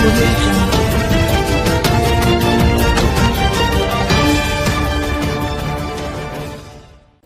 Revolution.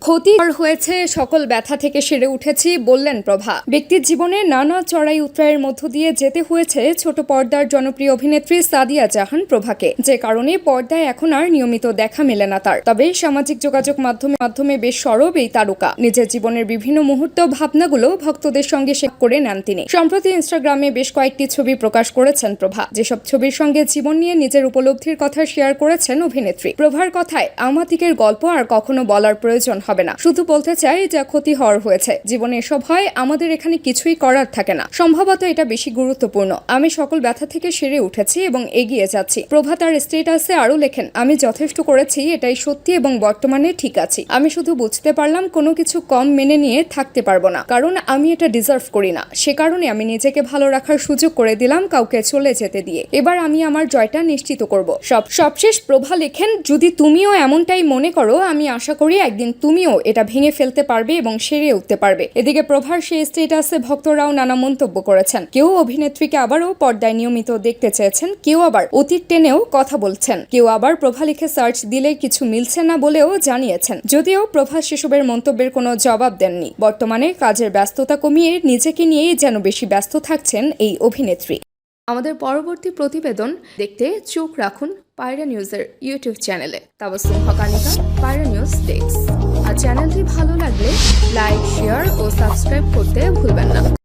ক্ষতি হয়েছে, সকল ব্যথা থেকে সেরে উঠেছি, বললেন প্রভা। ব্যক্তির জীবনে নানা চড়াই উত্তরায়ের মধ্য দিয়ে যেতে হয়েছে ছোট পর্দার জনপ্রিয় অভিনেত্রী সাদিয়া জাহান প্রভাকে। যে কারণে পর্দায় এখন আর নিয়মিত দেখা মেলে না তার। তবে সামাজিক যোগাযোগ মাধ্যমে মাধ্যমে বেশ সরব এই তারকা। নিজের জীবনের বিভিন্ন মুহূর্ত ভাবনাগুলো ভক্তদের সঙ্গে শেয়ার করে নেন তিনি। সম্প্রতি ইনস্টাগ্রামে বেশ কয়েকটি ছবি প্রকাশ করেছেন প্রভা। যেসব ছবির সঙ্গে জীবন নিয়ে নিজের উপলব্ধির কথা শেয়ার করেছেন অভিনেত্রী। প্রভার কথায়, আমাতিকের গল্প আর কখনো বলার প্রয়োজন হবে না। শুধু বলতে চাই, যা ক্ষতি হওয়ার হয়েছে। জীবনে এসব হয়, আমাদের এখানে কিছুই করার থাকে না। সম্ভবত এটা বেশি গুরুত্বপূর্ণ। আমি সকল ব্যথা থেকে সেরে উঠেছি এবং এগিয়ে যাচ্ছি। প্রভা তার স্টেটাসে আরও লেখেন, আমি যথেষ্ট করেছি, এটাই সত্যি এবং বর্তমানে ঠিক আছি। আমি শুধু বুঝতে পারলাম, কোনো কিছু কম মেনে নিয়ে থাকতে পারব না। কারণ আমি এটা ডিজার্ভ করি না। সে কারণে আমি নিজেকে ভালো রাখার সুযোগ করে দিলাম কাউকে চলে যেতে দিয়ে। এবার আমি আমার জয়টা নিশ্চিত করব। সব, সবশেষ প্রভা লেখেন, যদি তুমিও এমনটাই মনে করো, আমি আশা করি একদিন তুমিও এটা ভেঙে ফেলতে পারবে এবং সেরে উঠতে পারবে। এদিকে প্রভার সেই স্টেটাসে ভক্তরাও নানা মন্তব্য করেছেন। কেউ অভিনেত্রীকে আবারও পর্দায় নিয়মিত দেখতে চেয়েছেন, কেউ আবার অতীত টেনেও কথা বলছেন। কেউ আবার প্রভা লিখে সার্চ দিলে কিছু মিলছে না বলেও জানিয়েছেন। যদিও প্রভা সেসবের মন্তব্যের কোনো জবাব দেননি। বর্তমানে কাজের ব্যস্ততা কমিয়ে নিজেকে নিয়েই যেন বেশি ব্যস্ত থাকছেন এই অভিনেত্রী। আমাদের পরবর্তী প্রতিবেদন দেখতে চোখ রাখুন পায়রা নিউজের ইউটিউব চ্যানেলে। তাবসুম হকানিকা পায়রা নিউজ ডেস্ক। আর চ্যানেলটি ভালো লাগলে লাইক, শেয়ার ও সাবস্ক্রাইব করতে ভুলবেন না।